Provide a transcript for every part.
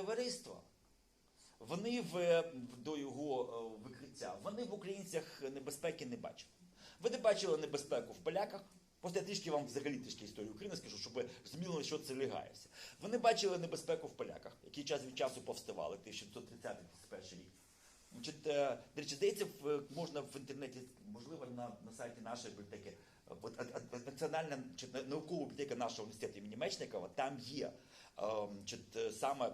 товариство, вони в, до його е, викриття, вони в українцях небезпеки не бачили. Ви не бачили небезпеку в поляках. Просто я трішки вам взагалі трішки історію України скажу, щоб ви розуміли, що це лягається. Вони бачили небезпеку в поляках, які час від часу повставали, 1930-31 рік. Значить, е, до речі, здається, можна в інтернеті, можливо, на, на сайті нашої бібліотеки, от, а- національна чи наукова бібліотека нашого університету імені Мечникова, там є е, значить, е, саме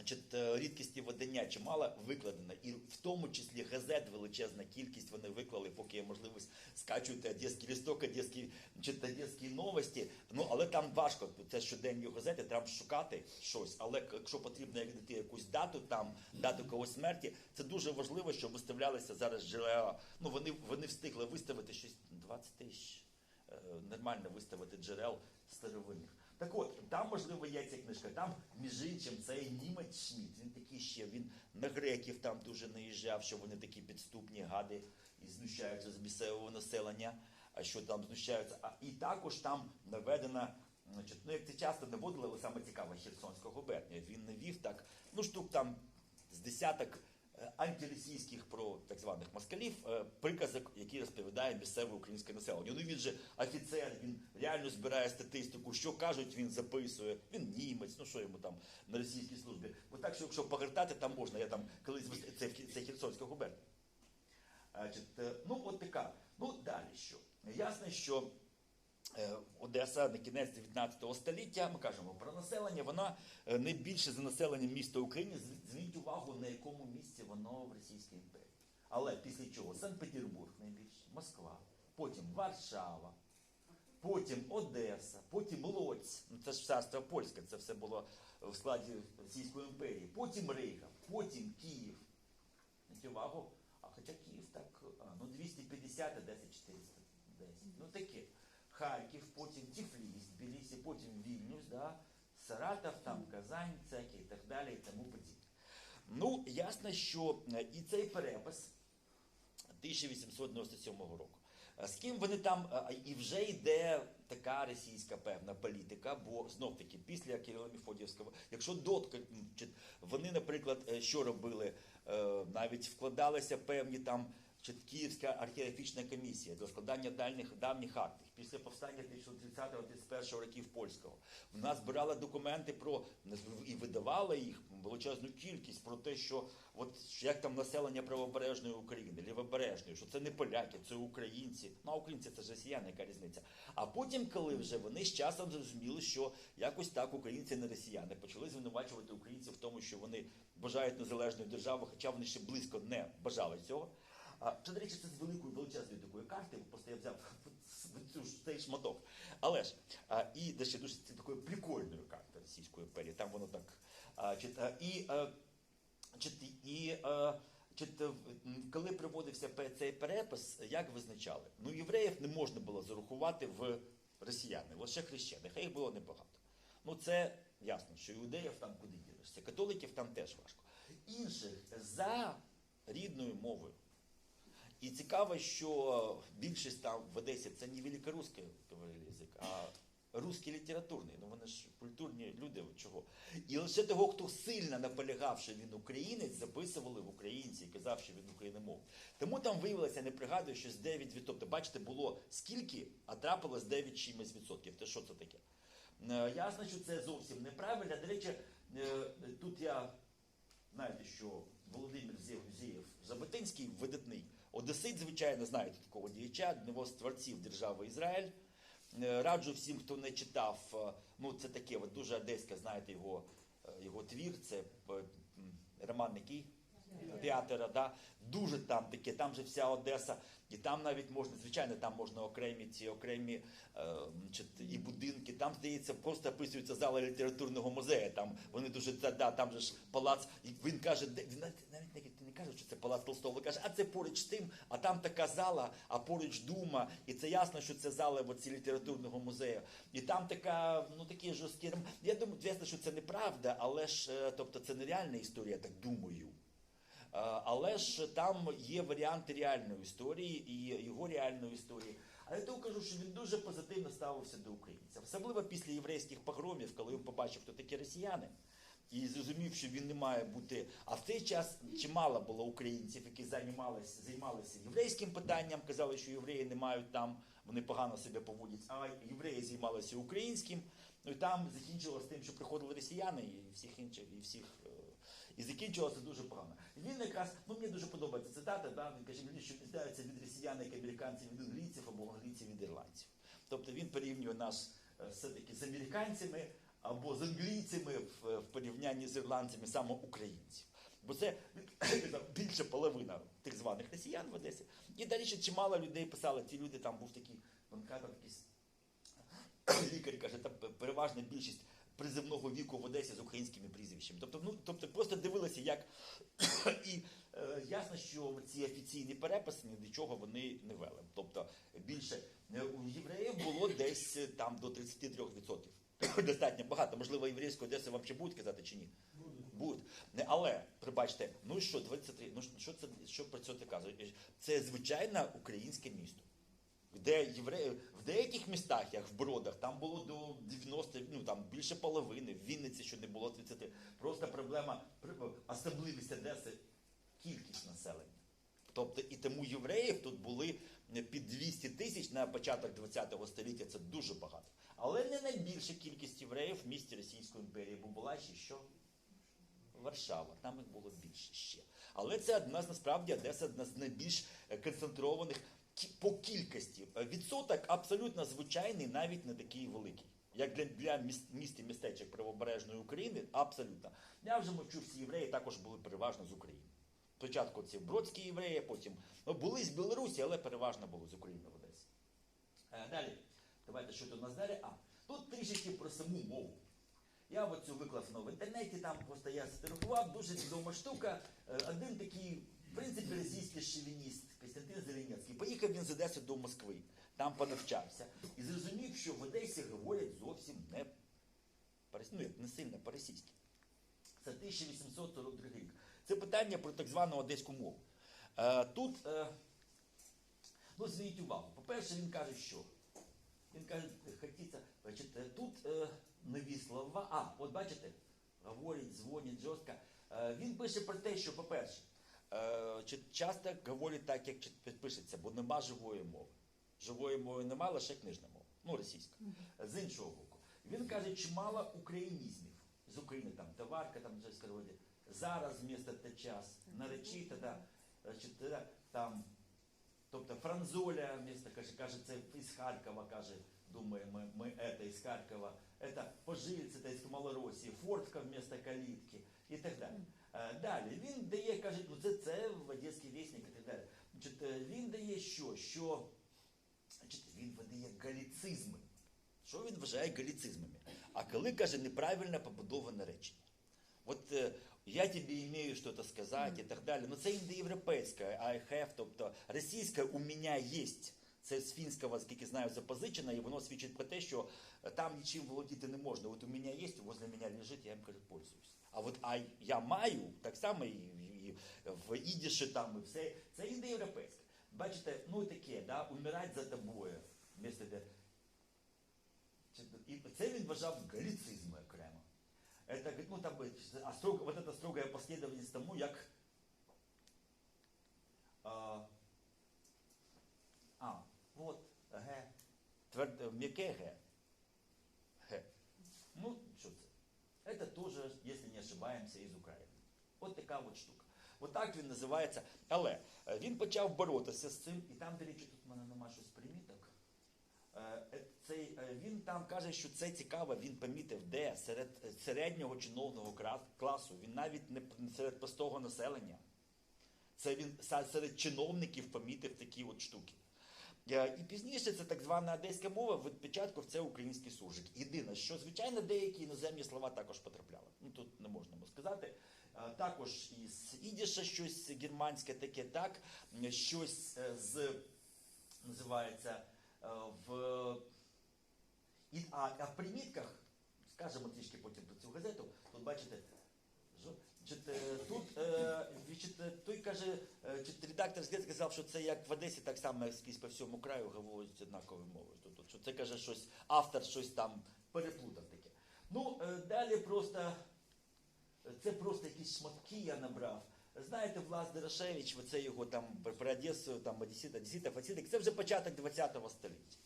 значить, е, рідкісні видання чимало викладено, і в тому числі газет величезна кількість вони виклали, поки є можливість скачуєте Одеський лісток, Одеські, Одеські новості. Ну але там важко. Це щоденні газети, треба шукати щось. Але якщо потрібно знайти якусь дату, там дату когось смерті, це дуже важливо, щоб виставлялися зараз джерела. Ну вони вони встигли виставити щось 20 тисяч. е, Нормально виставити джерел старовинних. Так от, там, можливо, є ця книжка. Там, між іншим, цей німець Шмідт, він такий ще, він на греків там дуже наїжджав, що вони такі підступні гади і знущаються з місцевого населення, а що там знущаються. А і також там наведена, значить, ну як це часто наводили, але саме цікаво, Херсонська губернія. Він навів так, ну штук там з десяток антиросійських про так званих москалів е, приказок, які розповідає місцеве українське населення. Ну він же офіцер, він реально збирає статистику, що кажуть, він записує. Він німець, ну що йому там на російській службі. Бо так, що якщо погортати, там можна. Я там колись це, це Херсонська губернія. Е, ну от така. Ну далі що? Ясно, що Одеса на кінець 19 століття, ми кажемо про населення, вона е, найбільше за населенням міста України. Зверніть увагу, на якому місці воно в Російській імперії. Але після чого Санкт-Петербург найбільше, Москва, потім Варшава, потім Одеса, потім Лоць, ну це ж царство польське, це все було в складі Російської імперії, потім Рига, потім Київ. Зверніть увагу, а хоча Київ так, ну 250, а 10 410. Ну таке. Харків, потім Тифліс, Тбілісі, потім Вільнюс, да? Саратов, там Казань, Цеки і так далі, і тому подібне. Ну, ясно, що е, і цей перепис 1897 року. Е, З ким вони там е, і вже йде така російська певна політика, бо знов таки після Кирила Мефодіївського, якщо дотка вони, наприклад, що робили, навіть вкладалися певні там Київська археографічна комісія для складання дальніх давніх актів після повстання 1930-31 років польського. Вона збирала документи про і видавала їх величезну кількість про те, що от як там населення правобережної України, лівобережної, що це не поляки, це українці. Ну а українці це ж росіяни, яка різниця. А потім, коли вже вони з часом зрозуміли, що якось так українці не росіяни, почали звинувачувати українців в тому, що вони бажають незалежної держави, хоча вони ще близько не бажали цього. Це, до речі, це з великої величезної такої карти, просто я взяв цю цей шматок. Але ж а, і де ще дуже це такої прикольної карти Російської імперії. Там воно так. А, чи, а, і, а, чи, і а, чи, те, в- м, коли проводився цей перепис, як визначали? Ну, євреїв не можна було зарахувати в росіяни, лише хрещених, а їх було небагато. Ну, це ясно, що іудеїв там куди ділишся, католиків там теж важко. Інших за рідною мовою. І цікаво, що більшість там в Одесі це не великорусський говорили язик, а русський літературний. Ну вони ж культурні люди. Чого? І лише того, хто сильно наполягав, що він українець, записували в українці і казав, що він україномовний. Тому там виявилося, не пригадую, що з 9 відсотків. Тобто, бачите, було скільки, а трапилось 9 чимось відсотків. Це що це таке? Е, Ясно, що це зовсім неправильно. До речі, е, тут я знаєте, що Володимир Зєв Заботинський, видатний одесит, звичайно, знаєте такого діяча, одного з творців держави Ізраїль. Е, Раджу всім, хто не читав, е, ну це таке, от дуже одеське, знаєте, його, е, його твір, це роман який? Театра, да? дуже там таке, там же вся Одеса, і там навіть можна, звичайно, там можна окремі ці окремі е, і будинки. Там здається, просто описується зала літературного музею. Там вони дуже да, там же ж палац. І він каже, де він навіть навіть не, не каже, що це палац Толстого. Каже, а це поруч з тим, а там така зала, а поруч дума. І це ясно, що це зала оці літературного музею. І там така, ну такі жорсткі. Я думаю, звісно, що це неправда, але ж е, тобто це нереальна історія, я так думаю. Е, Але ж там є варіанти реальної історії і його реальної історії. А я кажу, що він дуже позитивно ставився до українців, особливо після єврейських погромів, коли він побачив, хто такі росіяни. І зрозумів, що він не має бути. А в цей час чимало було українців, які займалися, займалися єврейським питанням, казали, що євреї не мають там, вони погано себе поводять, а євреї займалися українським. Ну і там закінчилося тим, що приходили росіяни і всіх інших, і всіх. е, І закінчилося дуже погано. І Він якраз, ну мені дуже подобається цитата, да, він каже, що відрізняються від росіян, як американців від англійців або англійців від ірландців. Тобто він порівнює нас е, все-таки з американцями або з англійцями в, в порівнянні з ірландцями, саме українців. Бо це більше половина тих званих росіян в Одесі. І далі ще чимало людей писали. Ці люди там був такий банкатор, якийсь лікар каже, там переважна більшість призивного віку в Одесі з українськими прізвищами. Тобто, ну тобто просто дивилися, як і е, ясно, що ці офіційні переписи ні до чого вони не вели. Тобто більше е, у євреїв було десь е, там до 33%. Достатньо багато. Можливо, єврейську Одесу вам ще будуть казати чи ні? Будуть. Але, пробачте, ну що, 23, ну що це що про це ти казує? Це звичайне українське місто. Де євреї в деяких містах, як в Бродах, там було до 90, ну там більше половини, в Вінниці, що не було 30. Просто проблема, особливість Одеси кількість населення. Тобто і тому євреїв тут були під 200 тисяч на початок 20 століття, це дуже багато. Але не найбільша кількість євреїв в місті Російської імперії, бо була ще що? Варшава, там їх було більше ще. Але це одна з насправді Одеса одна з найбільш е, концентрованих по кількості. Е, Відсоток абсолютно звичайний, навіть не такий великий. Як для, для міст, і містечок правобережної України, абсолютно. Я вже мовчу, всі євреї також були переважно з України. Спочатку ці бродські євреї, потім ну, були з Білорусі, але переважно були з України в Одесі. Е, Далі, давайте що тут у. А, тут трішечки про саму мову. Я оцю виклав в інтернеті, там просто я сфотографував, дуже відома штука. Е, Один такий, в принципі, російський шовініст Костянтин Зеленецький. Поїхав він з Одеси до Москви, там понавчався. І зрозумів, що в Одесі говорять зовсім не, ну, як не сильно по-російськи. Це 1842 рік. Це питання про так звану одеську мову. Е, тут, е, ну, зверніть увагу, по-перше, він каже, що він каже, хотіться, значить, тут е, нові слова. А, от бачите, говорить, дзвонить жорстко. Е, він пише про те, що, по-перше, е, часто говорить так, як пишеться, бо нема живої мови. Живої мови нема, лише книжна мова, ну російська. З іншого боку, він каже, чимало українізмів з України, там товарка, там щось зараз вмісто та час, наречіта, да, значить, е, там Тобто Франзоля вместо, каже, каже, це із Харкова, каже, думає, ми, ми это із Харкова, это Пожильці, це із Малоросії, Фортка вместо калітки і так далі. Е, Далі він дає, каже, ну це, це в Одеський вісник і так далі. Значить, е, він дає що? Що значить, він видає галіцизми. Що він вважає галіцизмами? А коли каже неправильно побудоване речення. От е, я тобі вмію щось сказати і так далі. Ну це індоєвропейська, I have, тобто російська у мене є. Це з фінського, скільки знаю, запозичено, і воно свідчить про те, що там нічим володіти не можна. От у мене є, возле мене лежить, я їм кажу, пользуюсь. А от а я маю, так само і, і в ідіші там, і все, це індоєвропейське. Бачите, ну таке, да, умирать за тобою. Вместо де. І це він вважав галіцизми окремо. Это, говорит, ну, там, бы, а строго, вот это строгая последовательность тому, як а, а вот, Г, тверд, м'яке Г, Г. Ну, що це? Это тоже, если не ошибаємося, із України. От така от штука. От так він називається. Але е, він почав боротися з цим, і там, до речі, тут в мене нема щось приміток. Цей, е, він там каже, що це цікаво, він помітив, де серед е, середнього чиновного класу, він навіть не серед простого населення. Це він серед чиновників помітив такі от штуки. Е, І пізніше це так звана одеська мова, від початку це український суржик. Єдине, що звичайно деякі іноземні слова також потрапляли. Ну тут не можна сказати. Також із ідіша щось германське таке, так, щось з називається в і, а, а в примітках, скажемо трішки потім про цю газету, тут бачите, е, тут е, е, той каже, редактор сказав, що це як в Одесі, так само скрізь по всьому краю говорять однаковою мовою. Тобто, що це каже щось, автор щось там переплутав таке. Ну, далі просто це просто якісь шматки я набрав. Знаєте, Влас Дорошевич, оце його там про Одесу, там Одесіт, Одесітов, Одесіток, це вже початок 20 століття.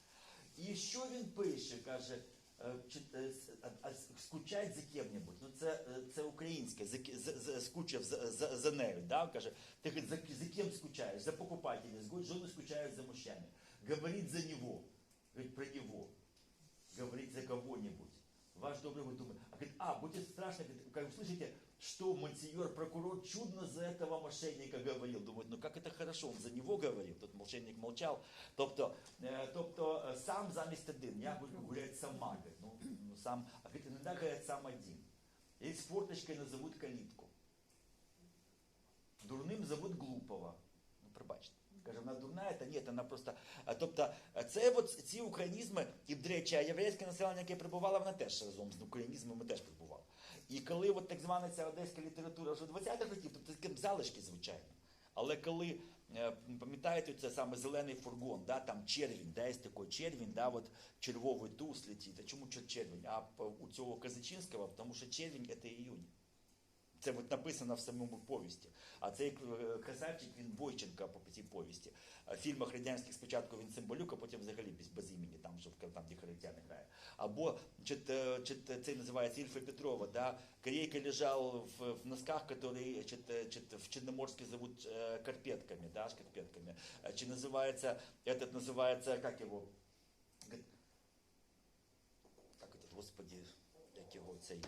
І що він пише? Каже, е, чи- е, с- а- а с- скучать за ким-небудь. Ну це, е, це українське, за, ки- за, за, скучав за, за, за нею. Да? Каже, ти говорить, за, за кем скучаєш? За покупателями. Говорить, жены скучают за мужчинами. Говорит за него. Говорит про него. Говорит за кого-нибудь. Ваш добрый вот думает. А говорит, а, будет страшно, говорит, как вы слышите, что мансиер, прокурор чудно за этого мошенника говорил. Думают, ну как это хорошо, он за него говорил, тот мошенник молчал. Тобто, е, тобто е, сам замість один, я говорю, гуляет сама, говорит, ну, ну сам, а говорит, иногда говорят сам один. И с форточкой назовут калитку. Дурним зовут глупого. Ну, пробачте. Каже, вона дурна, та ні, вона просто. а, Тобто, е, це от ці українізми, і, до речі, а єврейське населення, яке прибувало, вона теж разом з українізмами теж прибувала. І коли от так звана ця одеська література вже 20-х років, то таке залишки, звичайно. Але коли е, пам'ятаєте, це саме зелений фургон, да, там червінь, да, є такий червінь, да, от червовий туз летить. Чому червень? А у цього Казачинського, тому що червінь це іюнь. Це от написано в самому повісті. А цей е, красавчик він Бойченка по цій повісті. В фільмах радянських спочатку він Цимбалюк, а потім взагалі без, без імені, там що в- там, де Харитян грає. Або чи, т- чи, т- це називається Ільфа Петрова, да? Корейка лежал в, в носках, которые чи, т- чи, т- в Черноморске зовут э, карпетками, да, шкарпетками. А Чи называется, этот называется, как его, Г- как этот, господи, як його цей,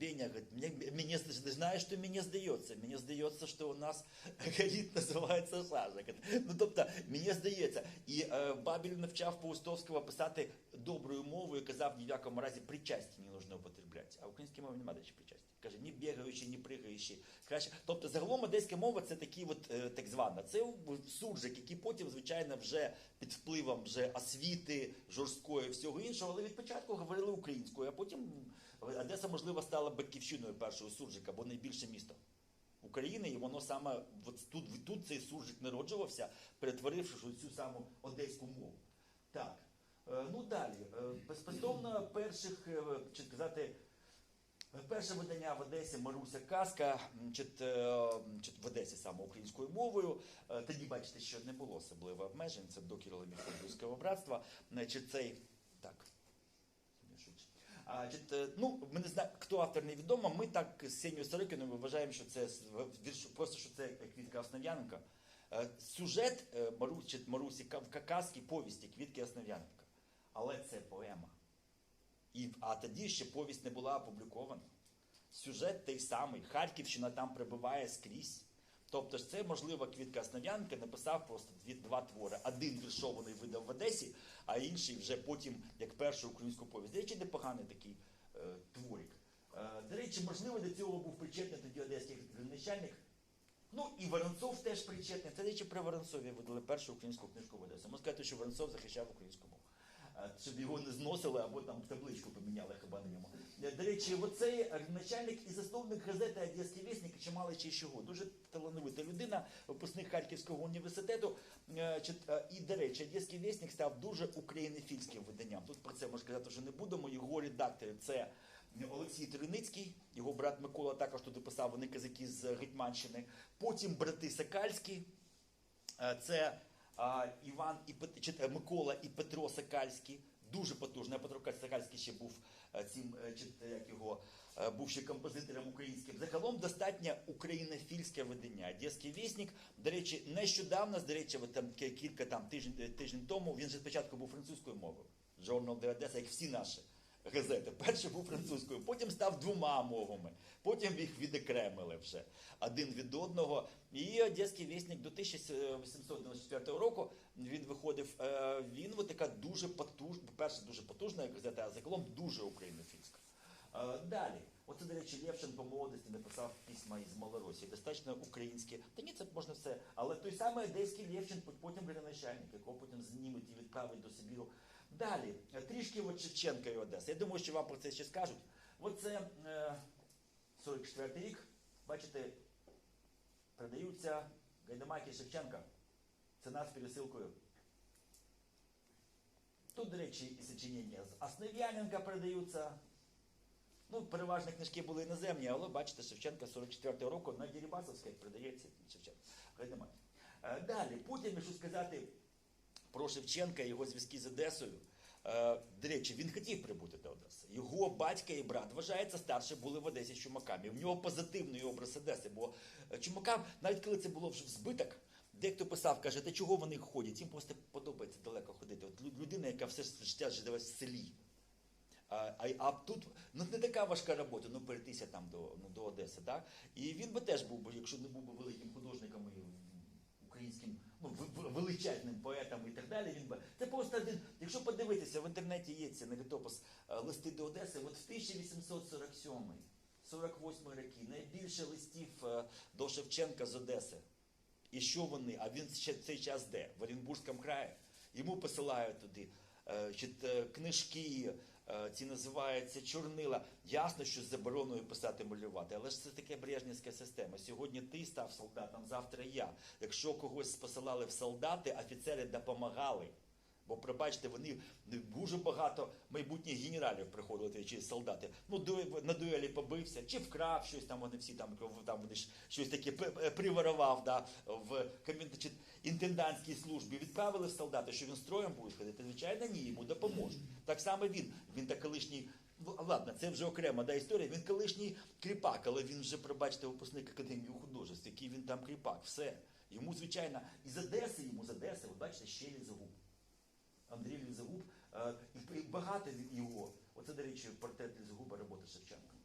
Беня говорит, мне, мне, знаешь, что мені здається? Мені здається, що у нас галіт називається Сажа. Ну, тобто, мені здається. І е, Бабель навчав Паустовського писати доброю мовою, казав, ні в якому разі причасті не потрібно употребляти. А в українській мові немає ще причасті. Каже, ні бігаючи, ні пригаючи. Краще. Тобто, загалом одеська мова це такі от, е, так звана. Це суржик, який потім, звичайно, вже під впливом вже освіти, жорсткої, всього іншого, але від початку говорили українською, а потім Одеса, можливо, стала батьківщиною першого суржика, бо найбільше місто України, і воно саме от тут, тут цей суржик народжувався, перетворивши цю саму одеську мову. Так, е, ну далі. Е, Безпосередньо перших, е, чи сказати, перше видання в Одесі Маруся Казка, чи, чи в Одесі саме українською мовою. Тоді бачите, що не було особливо обмежень, це до Кирила Мефодіївського братства. Значить, цей так. Смішуч. А, чи, т- ну, ми не знаємо, хто автор невідомо. Ми так з Сенію Сорокіною вважаємо, що це просто що це Квітка Основ'яненка. Е, Сюжет е, Марусі Ка- в казки повісті Квітки Основ'яненка. Але це поема. І, а тоді ще повість не була опублікована. Сюжет той самий. Харківщина там прибуває скрізь. Тобто ж це, можливо, Квітка Основ'янка написав просто дві, два твори. Один віршований видав в Одесі, а інший вже потім, як першу українську повість. До речі, непоганий такий е, творик. Е, до речі, можливо, до цього був причетний тоді одеський начальник. Ну і Воронцов теж причетний. Це, речі, при Воронцові видали першу українську книжку в Одесі. Можна сказати, що Воронцов захищав українську мову. Щоб його не зносили або там табличку поміняли хіба на ньому. Е, До речі, оцей е, начальник і засновник газети Одеський вісник, чимало ще чого. Дуже талановита людина, випускник Харківського університету. Е, чи- І, до речі, Одеський вісник став дуже українофільським виданням. Тут про це можна казати вже не будемо. Його редактори це Олексій Тереницький, його брат Микола також туди писав, вони казаки з Гетьманщини. Потім брати Сакальські, це Іван і Пет... е, Микола і Петро Сакальський. Дуже потужний. Петро Сакальський ще був е, цим, е, як його, був ще композитором українським. Загалом достатньо українофільське видання. Одеський вісник. До речі, нещодавно, до речі, там кілька там тиждень, е, тиждень тому він же спочатку був французькою мовою. Journal de Odessa, як всі наші газети. Перший був французькою, потім став двома мовами, потім їх відокремили вже один від одного. І Одеський вісник до 1894 року він виходив. е, Він от така дуже потужна, по-перше, дуже потужна газета, а загалом дуже українофільська. Е, Далі, оце, до речі, Левшин по молодості написав письма із Малоросії, достатньо українські. Та ні, це можна все. Але той самий одеський Левшин, потім градоначальник, якого потім знімуть і відправить до Сибіру. Далі, е, трішки от Шевченка і Одеса. Я думаю, що вам про це ще скажуть. Оце е, 44 рік. Бачите, продаються гайдамаки Шевченка. Ціна з пересилкою. Тут, до речі, і сочинення з Основ'яненка продаються. Ну, переважно книжки були іноземні, але бачите, Шевченка 44-го року на Дірібасовській продається Шевченка. Гайдамак. Е, Далі, потім, якщо сказати про Шевченка і його зв'язки з Одесою. Е, До речі, він хотів прибути до Одеси. Його батька і брат, вважається, старше були в Одесі з чумаками. В нього позитивний образ Одеси, бо е, чумакам, навіть коли це було вже в збиток, дехто писав, каже, та чого вони ходять? Їм просто подобається далеко ходити. От людина, яка все життя живе в селі. А, а, а тут ну, не така важка робота, ну перейтися там до, ну, до Одеси. Так? І він би теж був якщо не був би великим художником і українським ну, величезним поетом і так далі. Він би це просто один. Якщо подивитися, в інтернеті є це на літопис е, листи до Одеси. От в 1847 48 роки найбільше листів е, до Шевченка з Одеси. І що вони? А він ще цей час де? В Оренбурзькому краї. Йому посилають туди чи, е, книжки, ці називаються чорнила. Ясно, що з забороною писати малювати, але ж це таке брежнівська система. Сьогодні ти став солдатом, завтра я. Якщо когось посилали в солдати, офіцери допомагали. Бо, пробачте, вони дуже багато майбутніх генералів приходили чи солдати. Ну, на дуелі побився, чи вкрав щось там. Вони всі там, там вони ж щось таке п- приворував да, в чи інтендантській службі. Відправили солдата, що він строєм буде ходити. Звичайно, ні, йому допоможуть. Так само він. Він так колишній. Ну, ладно, це вже окрема да, історія. Він колишній кріпак, але він вже, пробачте, випускник академії художеств, який він там кріпак. Все. Йому, звичайно, із Одеси, йому з Одеси, ви бачите, ще лізогуб. Андрій Лізагуб, е, і багато його. Оце, до речі, портрет Лізагуба роботи Шевченка.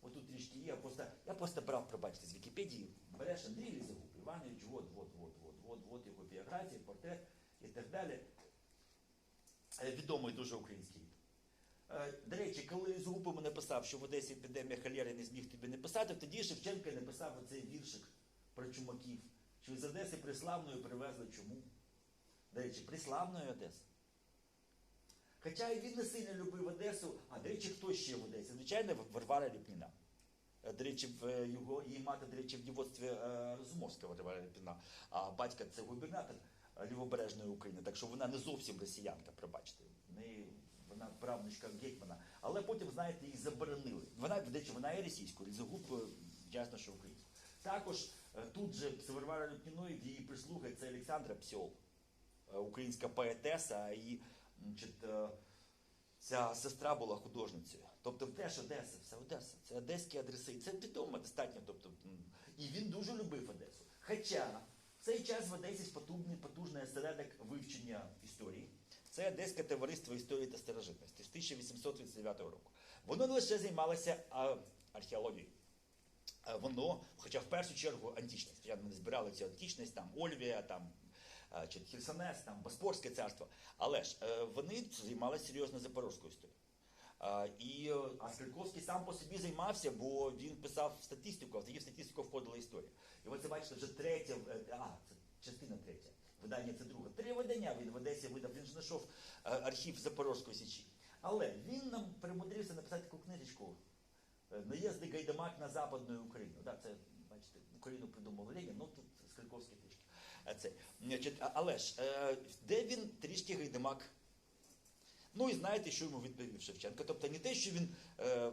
Отут трішки є, я просто, я просто брав, пробачте, з Вікіпедії, береш Андрій Лізагуб, Іванович, от, от, от, от, от, от його біографія, портрет і так далі. Е, Відомий дуже український. Е, До речі, коли Лізагуб йому написав, що в Одесі епідемія холери не зміг тобі не писати, тоді Шевченко написав оцей віршик про чумаків, що з Одеси приславною привезли чуму. До речі, приславної Одеси. Хоча і він не сильно любив Одесу, а до речі, хто ще в Одесі? Звичайно, Варвара Ліпніна. Е, До речі, е, його її мати, до речі, в дівоцтві е, Розумовська Варвара Ліпніна, а батька це губернатор е, Лівобережної України, так що вона не зовсім росіянка, пробачте. В неї вона правнучка гетьмана. Але потім, знаєте, її заборонили. Вона, до речі, вона є російською, Лізагуб, е, ясно, що українською. Також е, тут же з Варварою Ліпніною в її прислуги це Олександра Псьол е, українська поетеса, а її значить, е, ця сестра була художницею. Тобто теж Одеса, все Одеса. Це одеські адреси. Це відомо достатньо. Тобто, і він дуже любив Одесу. Хоча в цей час в Одесі потужний, потужний осередок вивчення історії. Це Одеське товариство історії та старожитності з 1839 року. Воно не лише займалося археологією. Е, Воно, хоча в першу чергу античність, не збирали цю античність, там Ольвія, там е, чи Херсонес, там Боспорське царство. Але ж е, вони займалися серйозно запорозькою історією. Е, І е, а Скальковський сам по собі займався, бо він писав статистику, а тоді в статистику входила історія. І от це бачите, вже третя, е, а, це частина третя. Видання це друге. Три видання він в Одесі видав, він ж знайшов е, архів Запорозької січі. Але він нам примудрився написати таку книжечку е, Наїзди Гайдамак на Западну Україну. Да, це, бачите, Україну придумав Ленін, ну тут Скальковський Це, але ж, е, де він трішки Гайдамак Ну і знаєте, що йому відповів Шевченко. Тобто не те, що він, е,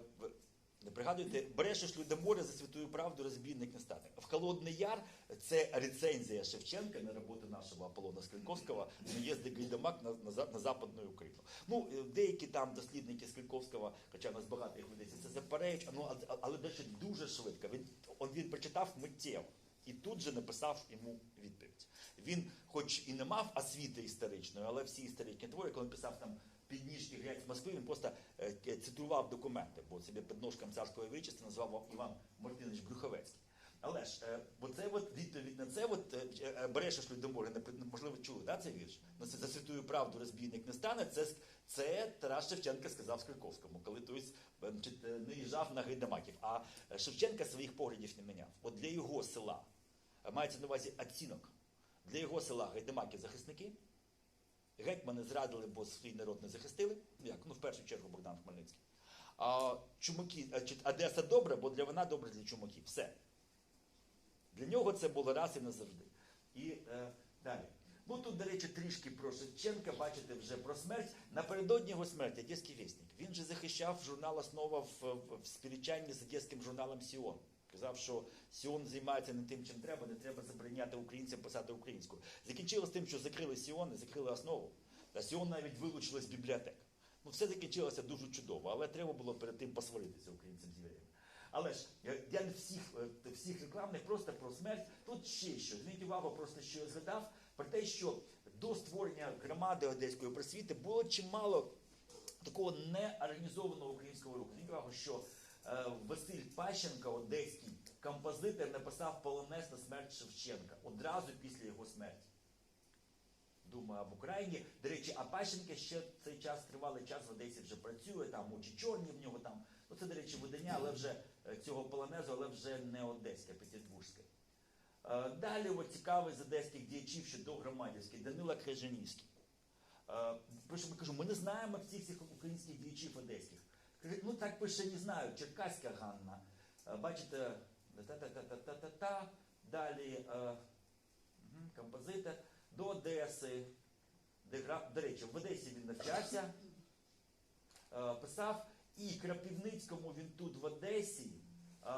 не пригадуєте, брешеш людоморе за святую правду, розбійник не стане. В Холодний Яр це рецензія Шевченка на роботу нашого Аполлона Скринковського «Наїзди Гайдамак на, на, на Западну Україну. Ну, е, деякі там дослідники Скринковського, хоча нас багато їх ведеться, це заперечують, ну, а- а- але дещо дуже швидко. Він, він прочитав миттєво. І тут же написав йому відповідь. Він, хоч і не мав освіти історичної, але всі історичні твори, коли він писав там підніжки грець Москви, він просто е, цитував документи, бо себе підножком царського величества назвав Іван Мартинович Брюховецький. Але ж, е, бо це от відповідь на це, от, е, брешеш людоморе, напри- можливо, чули, да, цей вірш? На це за святую правду розбійник не стане. Це, це Тарас Шевченко сказав Скриковському, коли той е, значить, е, на Гайдамаків. А Шевченка своїх поглядів не міняв. От для його села, мається на увазі оцінок, для його села Гайдамаки захисники, Гетьмани зрадили, бо свій народ не захистили. Ну як? Ну, в першу чергу Богдан Хмельницький. А чумаки, а, Одеса добра, бо для вона добра для чумаків. Все. Для нього це було раз і назавжди. І е, далі. Ну тут, до речі, трішки про Шевченка, бачите вже про смерть. Напередодні його смерті, Одеський вісник. Він же захищав журнал Основа в, в, в сперечанні з одеським журналом Сіон. Казав, що Сіон займається не тим, чим треба, не треба забороняти українцям писати українською. Закінчилось тим, що закрили Сіон і закрили основу. Та Сіон навіть вилучили з бібліотек. Ну, все закінчилося дуже чудово, але треба було перед тим посваритися українцям з євреями. Але ж я не всіх, е, всіх реклам, не просто про смерть. Тут ще що. Зверніть увагу, просто що я згадав про те, що до створення громади Одеської просвіти було чимало такого неорганізованого українського руху. Зверніть увагу, що Василь Пащенко, одеський композитор, написав полонез на смерть Шевченка одразу після його смерті. Думаю, об Україні. До речі, а Пащенко ще цей час тривалий час в Одесі вже працює, там очі чорні в нього там. Ну це, до речі, видання, але вже е, цього полонезу, але вже не одеське, петербурзьке. Е, Далі от, цікавий з одеських діячів ще до громадівський Данила Крижанівський. Е, Про що я кажу, ми не знаємо всіх цих українських діячів одеських. Каже, Ну так пише, не знаю, Черкаська Ганна. Е, Бачите, та-та-та-та-та-та, далі е, композитор до Одеси, де грав, до речі, в Одесі він навчався, е, писав, і Крапівницькому він тут в Одесі е,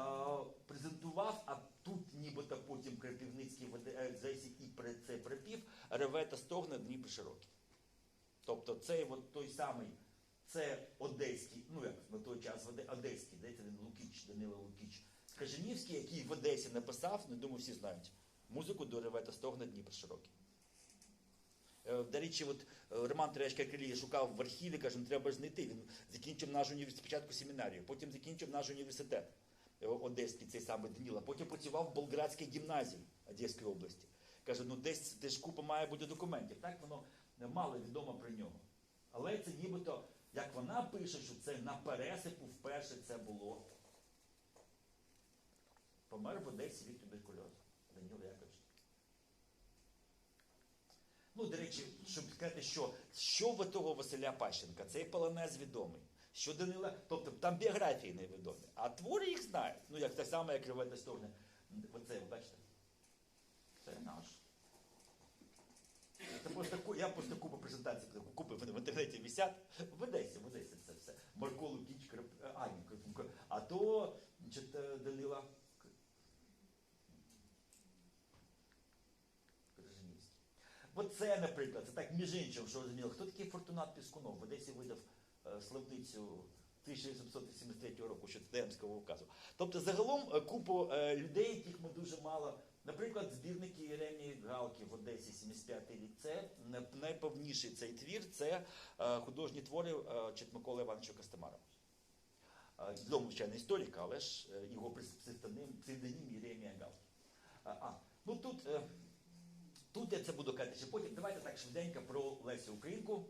презентував, а тут нібито потім Крапівницький в е, Одесі і це припів, реве та стогне Дніпро широкий. Тобто цей от той самий, це одеський, ну як на той час одеський, здається, він Лукіч, Данило Лукіч. Кажанівський, який в Одесі написав, не думаю, всі знають, музику до реве та стогне Дніпро широкий. Е, До речі, от е, Роман Терешка Крилій шукав в архіві, каже, ну треба ж знайти. Він закінчив наш університет, спочатку семінарію, потім закінчив наш університет е, Одеський, цей самий Даніла. Потім працював в Болградській гімназії Одеської області. Каже, ну десь теж купа має бути документів. Так воно мало відомо про нього. Але це нібито, як вона пише, що це на пересипу вперше це було. Помер в Одесі від туберкульозу. Даніл Якович. Ну, до речі, щоб сказати, що що в того Василя Пащенка, цей полонез відомий. Що Данила, тобто там біографії невідомі, а твори їх знають. Ну, як так само, як Ревета Стогне. Оце, бачите? Це наш. Це просто, я просто купу презентацій купив в інтернеті висять. В Одесі, в Одесі це все. Марко Лукіч, Крап- а, ні, а то е, Данила. Оце, наприклад, це так між іншим, що розуміло, хто такий Фортунат Піскунов? В Одесі видав е, славницю 1873 року, що Демського указу. Тобто, загалом е, купу е, людей, яких ми дуже мало. Наприклад, збірники Єремії Галки в Одесі 75-й рік. Це найповніший цей твір, це е, художні твори е, Миколи Івановича Костомара. Е, Відомий, звичайно, історик, але ж його псевдонім, псевдонім Єремія Галки. А, ну тут, тут я це буду казати ще потім. Давайте так швиденько про Лесю Українку.